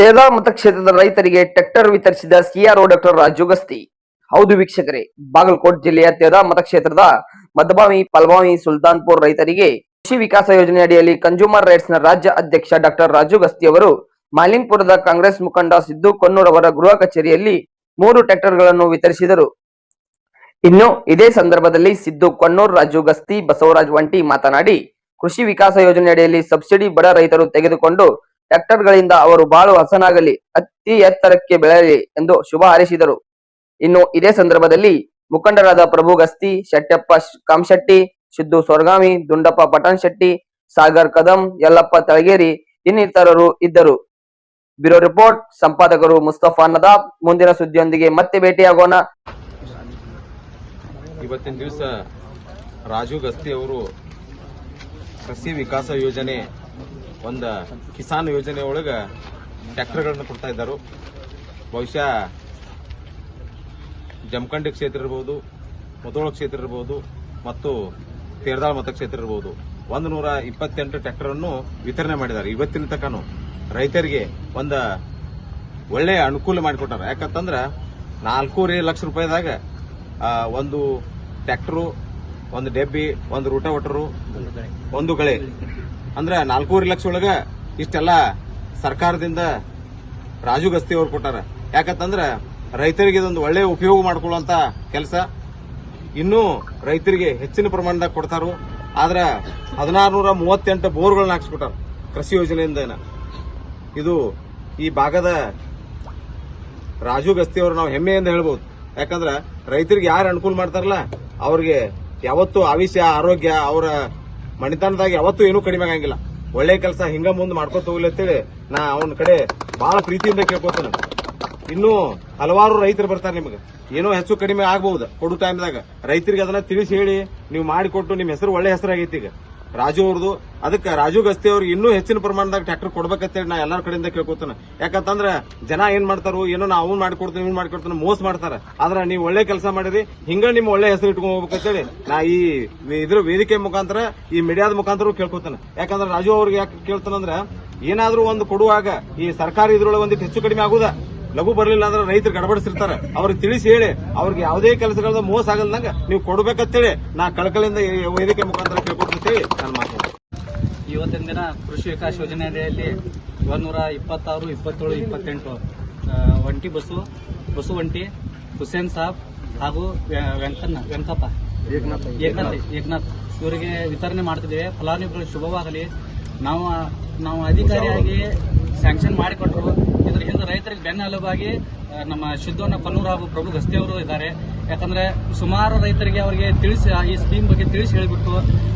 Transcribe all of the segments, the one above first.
ತೇದಾ ಮತಕ್ಷೇತ್ರದ ರೈತರಿಗೆ ಟ್ರ್ಯಾಕ್ಟರ್ ವಿತರಿಸಿದ ಸಿಆರ್ಒ ಡಾಕ್ಟರ್ ರಾಜು ಗಸ್ತಿ. ಹೌದು ವೀಕ್ಷಕರೇ, ಬಾಗಲಕೋಟ್ ಜಿಲ್ಲೆಯ ತೇದಾ ಮತಕ್ಷೇತ್ರದ ಮದಬಾವಿ ಪಲ್ವಾವಿ ಸುಲ್ತಾನ್ಪುರ್ ರೈತರಿಗೆ ಕೃಷಿ ವಿಕಾಸ ಯೋಜನೆ ಅಡಿಯಲ್ಲಿ ಕನ್ಸ್ಯೂಮರ್ ರೈಟ್ಸ್ನ ರಾಜ್ಯ ಅಧ್ಯಕ್ಷ ಡಾಕ್ಟರ್ ರಾಜು ಗಸ್ತಿ ಅವರು ಮಾಲಿಂಗ್ಪುರದ ಕಾಂಗ್ರೆಸ್ ಮುಖಂಡ ಸಿದ್ದು ಕೊನ್ನೂರ್ ಅವರ ಗೃಹ ಕಚೇರಿಯಲ್ಲಿ ಮೂರು ಟ್ರ್ಯಾಕ್ಟರ್ಗಳನ್ನು ವಿತರಿಸಿದರು. ಇನ್ನು ಇದೇ ಸಂದರ್ಭದಲ್ಲಿ ಸಿದ್ದು ಕೊನ್ನೂರ್, ರಾಜು ಗಸ್ತಿ, ಬಸವರಾಜ್ ವಂಟಿ ಮಾತನಾಡಿ, ಕೃಷಿ ವಿಕಾಸ ಯೋಜನೆ ಅಡಿಯಲ್ಲಿ ಸಬ್ಸಿಡಿ ಬಡ ರೈತರು ತೆಗೆದುಕೊಂಡು ಟ್ರ್ಯಾಕ್ಟರ್ಗಳಿಂದ ಅವರು ಬಾಳು ಹಸನಾಗಲಿ, ಅತಿ ಎತ್ತರಕ್ಕೆ ಬೆಳೆಯಲಿ ಎಂದು ಶುಭ ಹಾರೈಸಿದರು. ಇನ್ನು ಇದೇ ಸಂದರ್ಭದಲ್ಲಿ ಮುಖಂಡರಾದ ಪ್ರಭು ಗಸ್ತಿ, ಶೆಟ್ಟಪ್ಪ ಕಾಮಶೆಟ್ಟಿ ಸಿದ್ದು ಸ್ವರ್ಗಾಮಿ ದುಂಡಪ್ಪ ಪಟನ್ ಶೆಟ್ಟಿ ಸಾಗರ್ ಕದಂ, ಯಲ್ಲಪ್ಪ ತಳಗೇರಿ ಇನ್ನಿತರರು ಇದ್ದರು. ಬ್ಯೂರೋ ರಿಪೋರ್ಟ್, ಸಂಪಾದಕರು ಮುಸ್ತಫಾ ನದಾಬ್. ಮುಂದಿನ ಸುದ್ದಿಯೊಂದಿಗೆ ಮತ್ತೆ ಭೇಟಿಯಾಗೋಣ. ಇವತ್ತಿನ ದಿವಸ ರಾಜು ಗಸ್ತಿ ಅವರು ಕೃಷಿ ವಿಕಾಸ ಯೋಜನೆ ಒಂದ ಕಿಸಾನ್ ಯೋಜನೆ ಒಳಗ ಟ್ರ್ಯಾಕ್ಟರ್ಗಳನ್ನು ಕೊಡ್ತಾ ಇದ್ದರು. ಬಹುಶಃ ಜಮಖಂಡಿ ಕ್ಷೇತ್ರ ಇರ್ಬೋದು, ಮುದೋಳ ಕ್ಷೇತ್ರ ಇರ್ಬೋದು, ಮತ್ತು ತೇರದಾಳ್ ಮತಕ್ಷೇತ್ರ ಇರ್ಬೋದು. ಒಂದು ನೂರ ಇಪ್ಪತ್ತೆಂಟು ಟ್ರ್ಯಾಕ್ಟರ್ ಅನ್ನು ವಿತರಣೆ ಮಾಡಿದ್ದಾರೆ. ಇವತ್ತಿನ ತನಕನು ರೈತರಿಗೆ ಒಂದ ಒಳ್ಳೆಯ ಅನುಕೂಲ ಮಾಡಿಕೊಟ್ಟಾರ. ಯಾಕಂತಂದ್ರ ನಾಲ್ಕೂವರೆ ಲಕ್ಷ ರೂಪಾಯಿದಾಗ ಒಂದು ಟ್ರ್ಯಾಕ್ಟರು ಒಂದು ಡೆಬ್ಬಿ, ಒಂದು ರೂಟವಟರು, ಒಂದು ಗಳೆ. ಅಂದ್ರೆ ನಾಲ್ಕೂವರೆ ಲಕ್ಷ ಒಳಗ ಇಷ್ಟೆಲ್ಲ ಸರ್ಕಾರದಿಂದ ರಾಜು ಗಸ್ತಿ ಅವ್ರು ಕೊಟ್ಟಾರ. ಯಾಕಂತಂದ್ರೆ ರೈತರಿಗೆ ಇದೊಂದು ಒಳ್ಳೆ ಉಪಯೋಗ ಮಾಡ್ಕೊಳ್ಳುವಂತ ಕೆಲಸ. ಇನ್ನೂ ರೈತರಿಗೆ ಹೆಚ್ಚಿನ ಪ್ರಮಾಣದಾಗ ಕೊಡ್ತಾರು. ಆದ್ರೆ ಹದಿನಾರು ನೂರ ಮೂವತ್ತೆಂಟು ಬೋರ್ಗಳನ್ನ ಹಾಕ್ಸ್ಬಿಟ್ಟಾರ ಕೃಷಿ ಯೋಜನೆಯಿಂದ ಇದು ಈ ಭಾಗದ ರಾಜು ಗಸ್ತಿ ಅವರು ನಾವು ಹೆಮ್ಮೆಯಿಂದ ಹೇಳ್ಬೋದು. ಯಾಕಂದ್ರೆ ರೈತರಿಗೆ ಯಾರು ಅನುಕೂಲ ಮಾಡ್ತಾರಲ್ಲ, ಅವ್ರಿಗೆ ಯಾವತ್ತು ಆವಿಷ್ಯ ಆರೋಗ್ಯ, ಅವರ ಮಣಿತನದಾಗ ಯಾವತ್ತೂ ಏನೂ ಕಡಿಮೆ ಆಗಂಗಿಲ್ಲ. ಒಳ್ಳೆ ಕೆಲಸ ಹಿಂಗ ಮುಂದೆ ಮಾಡ್ಕೊತ ಹೋಗ್ಲಿ ಅಂತೇಳಿ ನಾ ಅವನ ಕಡೆ ಬಹಳ ಪ್ರೀತಿಯಿಂದ ಕೇಳ್ಕೊತಾನೆ. ಇನ್ನು ಹಲವಾರು ರೈತರು ಬರ್ತಾರೆ ನಿಮಗೆ. ಏನೋ ಹೆಚ್ಚು ಕಡಿಮೆ ಆಗ್ಬಹುದು ಕೊಡು ಟೈಮ್ದಾಗ ರೈತರಿಗೆ ಅದನ್ನ ತಿಳಿಸಿ ಹೇಳಿ, ನೀವು ಮಾಡಿಕೊಟ್ಟು ನಿಮ್ಮ ಹೆಸರು ಒಳ್ಳೆ ಹೆಸರಾಗೈತಿ ಈಗ. ರಾಜು ಅವ್ರದ್ದು. ಅದಕ್ಕೆ ರಾಜು ಗಸ್ತಿ ಅವ್ರಿಗೆ ಇನ್ನೂ ಹೆಚ್ಚಿನ ಪ್ರಮಾಣದಾಗ ಟ್ರ್ಯಾಕ್ಟರ್ ಕೊಡ್ಬೇಕಂತೇಳಿ ನಾ ಎಲ್ಲಾರ ಕಡೆಯಿಂದ ಕೇಳ್ಕೊತಾನೆ. ಯಾಕಂತಂದ್ರೆ ಜನ ಏನ್ ಮಾಡ್ತಾರೋ, ಏನೋ ನಾವು ಅವ್ನು ಮಾಡ್ಕೊಡ್ತೀನಿ, ಇವ್ನು ಮಾಡ್ಕೊಡ್ತಾನೆ ಮೋಸ ಮಾಡ್ತಾರೆ. ಆದ್ರೆ ನೀವು ಒಳ್ಳೆ ಕೆಲಸ ಮಾಡಿರಿ, ಹಿಂಗ ನಿಮ್ಮ ಒಳ್ಳೆ ಹೆಸರು ಇಟ್ಕೊಂಡ್ ಹೋಗ್ಬೇಕಂತೇಳಿ ನಾ ಈ ಇದ್ರ ವೇದಿಕೆ ಮುಖಾಂತರ, ಈ ಮೀಡಿಯಾದ ಮುಖಾಂತರ ಕೇಳ್ಕೊತಾನೆ. ಯಾಕಂದ್ರೆ ರಾಜು ಅವ್ರಿಗೆ ಯಾಕೆ ಕೇಳ್ತಾನಂದ್ರೆ ಏನಾದ್ರೂ ಒಂದು ಕೊಡುವಾಗ ಈ ಸರ್ಕಾರ ಇದ್ರೊಳಗೆ ಒಂದಿಟ್ಟು ಹೆಚ್ಚು ಕಡಿಮೆ ಆಗುದ. ಲಘು ಬರಲಿಲ್ಲ ಅಂದ್ರೆ ರೈತರು ಗಡಬಡಿಸಿರ್ತಾರೆ ಅವ್ರಿಗೆ ತಿಳಿಸಿ ಹೇಳಿ ಅವ್ರಿಗೆ ಯಾವುದೇ ಕೆಲಸಗಳದ ಮೋಸ ಆಗಲ್ದಂಗ ನೀವು ಕೊಡ್ಬೇಕಂತೇಳಿ ನಾ ಕಳಕಳಿಂದ ವೇದಿಕೆ ಮುಖಾಂತರ ಕೇಳ್ಕೊಡ್ತೇಳಿ ನಾನು ಮಾತು. ಇವತ್ತಿನ ದಿನ ಕೃಷಿ ವಿಕಾಸ ಯೋಜನೆ ಅಡಿಯಲ್ಲಿ ಒಂದೂರ ಇಪ್ಪತ್ತಾರು ಇಪ್ಪತ್ತೇಳು ಇಪ್ಪತ್ತೆಂಟು ಒಂಟಿ ಬಸ್ಸು ಬಸ್ಸು ಒಂಟಿ ಹುಸೇನ್ ಸಾಬ್ ಹಾಗೂ ವೆಂಕನ್ನ ವೆಂಕಪ್ಪ. ಏಕನಾಥ್. ಏಕನಾಥ್ ಇವರಿಗೆ ವಿತರಣೆ ಮಾಡ್ತಿದ್ದೇವೆ. ಫಲಾನುಭವಿಗಳು ಶುಭವಾಗಲಿ. ನಾವು ನಾವು ಅಧಿಕಾರಿಯಾಗಿ ಸ್ಯಾಂಕ್ಷನ್ ಮಾಡಿಕೊಟ್ರು. ಇದ್ರ ಹಿಂದೆ ರೈತರಿಗೆ ಬೆನ್ನೆಲುಬಾಗಿ ನಮ್ಮ ಸಿದ್ದೋನ ಕನ್ನೂರು ಹಾಗೂ ಪ್ರಭು ಗಸ್ತಿ ಅವರು ಇದ್ದಾರೆ. ಯಾಕಂದ್ರೆ ಸುಮಾರು ರೈತರಿಗೆ ಅವರಿಗೆ ತಿಳಿಸಿ ಈ ಸ್ಕೀಮ್ ಬಗ್ಗೆ ತಿಳಿಸಿ ಹೇಳಿಬಿಟ್ಟು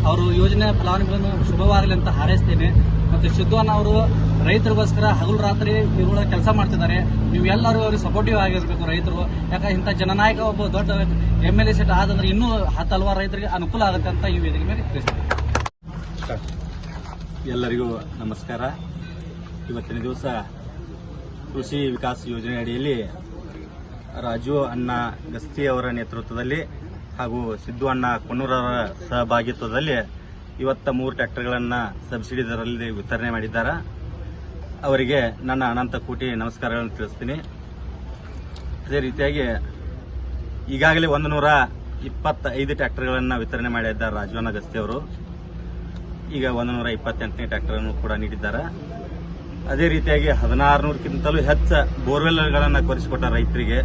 ಅವರು ಯೋಜನೆ ಫಲಾನುಭವಿಗಳನ್ನು ಶುಭವಾಗಲಿ ಅಂತ ಹಾರೈಸ್ತೇನೆ. ಮತ್ತು ಸಿದ್ದೋನ ಅವರು ರೈತರಿಗೋಸ್ಕರ ಹಗಲು ರಾತ್ರಿ ಇವುಗಳ ಕೆಲಸ ಮಾಡ್ತಿದ್ದಾರೆ. ನೀವು ಎಲ್ಲರೂ ಅವ್ರಿಗೆ ಸಪೋರ್ಟಿವ್ ಆಗಿರಬೇಕು ರೈತರು. ಯಾಕಂದ್ರೆ ಇಂಥ ಜನನಾಯಕ ಒಬ್ಬ ದೊಡ್ಡ ಎಂ ಎಲ್ ಎ ಸೀಟ್ ಆದಂದ್ರೆ ಇನ್ನೂ ಹತ್ತು ರೈತರಿಗೆ ಅನುಕೂಲ ಆಗುತ್ತೆ ಅಂತ ಈ ವೇದಿಕೆ ಮೇಲೆ ತಿಳಿಸ್ತೀನಿ ಎಲ್ಲರಿಗೂ ನಮಸ್ಕಾರ. ಇವತ್ತಿನ ದಿವಸ ಕೃಷಿ ವಿಕಾಸ ಯೋಜನೆ ಅಡಿಯಲ್ಲಿ ರಾಜು ಅಣ್ಣ ಗಸ್ತಿ ಅವರ ನೇತೃತ್ವದಲ್ಲಿ ಹಾಗೂ ಸಿದ್ದು ಅಣ್ಣ ಕೊಣ್ಣೂರವರ ಸಹಭಾಗಿತ್ವದಲ್ಲಿ ಇವತ್ತ ಮೂರು ಟ್ರ್ಯಾಕ್ಟರ್ಗಳನ್ನು ಸಬ್ಸಿಡಿ ದರದಲ್ಲಿ ವಿತರಣೆ ಮಾಡಿದ್ದಾರೆ. ಅವರಿಗೆ ನನ್ನ ಅನಂತ ಕೋಟಿ ನಮಸ್ಕಾರಗಳನ್ನು ತಿಳಿಸ್ತೀನಿ. ಅದೇ ರೀತಿಯಾಗಿ ಈಗಾಗಲೇ ಒಂದು ನೂರ ಇಪ್ಪತ್ತೈದು ಟ್ರ್ಯಾಕ್ಟರ್ಗಳನ್ನು ವಿತರಣೆ ಮಾಡಿದ್ದಾರೆ ರಾಜವನ್ನ ಗಸ್ತಿ ಅವರು. ಈಗ ಒಂದು ನೂರ ಇಪ್ಪತ್ತೆಂಟನೇ ಟ್ರ್ಯಾಕ್ಟರ್ ಕೂಡ ನೀಡಿದ್ದಾರೆ. ಅದೇ ರೀತಿಯಾಗಿ ಹದಿನಾರು ನೂರಕ್ಕಿಂತಲೂ ಹೆಚ್ಚು ಬೋರ್ವೆಲ್ಗಳನ್ನು ಕೊರಿಸಿಕೊಟ್ಟ ರೈತರಿಗೆ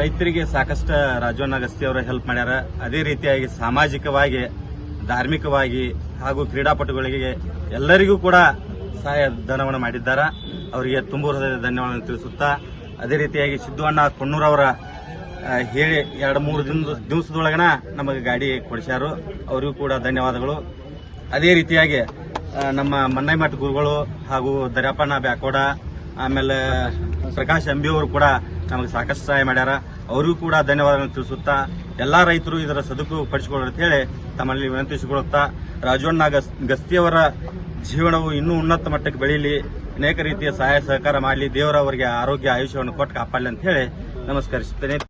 ರೈತರಿಗೆ ಸಾಕಷ್ಟು ರಾಜವನ್ನ ಅಗಸ್ತಿ ಅವರು ಹೆಲ್ಪ್ ಮಾಡ್ಯಾರ. ಅದೇ ರೀತಿಯಾಗಿ ಸಾಮಾಜಿಕವಾಗಿ, ಧಾರ್ಮಿಕವಾಗಿ ಹಾಗೂ ಕ್ರೀಡಾಪಟುಗಳಿಗೆ ಎಲ್ಲರಿಗೂ ಕೂಡ ಸಹಾಯ ಧನವನ್ನು ಮಾಡಿದ್ದಾರೆ. ಅವರಿಗೆ ತುಂಬ ಹೃದಯದ ಧನ್ಯವಾದ ತಿಳಿಸುತ್ತಾ, ಅದೇ ರೀತಿಯಾಗಿ ಸಿದ್ದು ಅಣ್ಣ ಕೊಣ್ಣೂರವರ ಹೇಳಿ ಎರಡು ಮೂರು ದಿನ ದಿವಸದೊಳಗನ ನಮಗೆ ಗಾಡಿ ಕೊಡಿಸ್ಯಾರು. ಅವರಿಗೂ ಕೂಡ ಧನ್ಯವಾದಗಳು. ಅದೇ ರೀತಿಯಾಗಿ ನಮ್ಮ ಮನ್ನೈಮಠ ಗುರುಗಳು ಹಾಗೂ ದರ್ಯಾಪಣ್ಣ ಬ್ಯಾಕೋಡ, ಆಮೇಲೆ ಪ್ರಕಾಶ್ ಅಂಬಿ ಅವರು ಕೂಡ ನಮಗೆ ಸಾಕಷ್ಟು ಸಹಾಯ ಮಾಡ್ಯಾರ. ಅವರಿಗೂ ಕೂಡ ಧನ್ಯವಾದಗಳನ್ನು ತಿಳಿಸುತ್ತಾ, ಎಲ್ಲ ರೈತರು ಇದರ ಸದುಪಯೋಗ ಪಡಿಸಿಕೊಳ್ಳಿ ಅಂತ ಹೇಳಿ ತಮ್ಮಲ್ಲಿ ವಿನಂತಿಸಿಕೊಳ್ಳುತ್ತಾ ರಾಜಣ್ಣ ಗಸ್, ಗಸ್ತಿಯವರ ಜೀವನವು ಇನ್ನೂ ಉನ್ನತ ಮಟ್ಟಕ್ಕೆ ಬೆಳೀಲಿ, ಅನೇಕ ರೀತಿಯ ಸಹಾಯ ಸಹಕಾರ ಮಾಡಲಿ ದೇವರ ಅವರಿಗೆ ಆರೋಗ್ಯ, ಆಯುಷ್ಯವನ್ನು ಕೊಟ್ಟು ಕಾಪಾಡಲಿ ಅಂತ ಹೇಳಿ ನಮಸ್ಕರಿಸುತ್ತೇನೆ.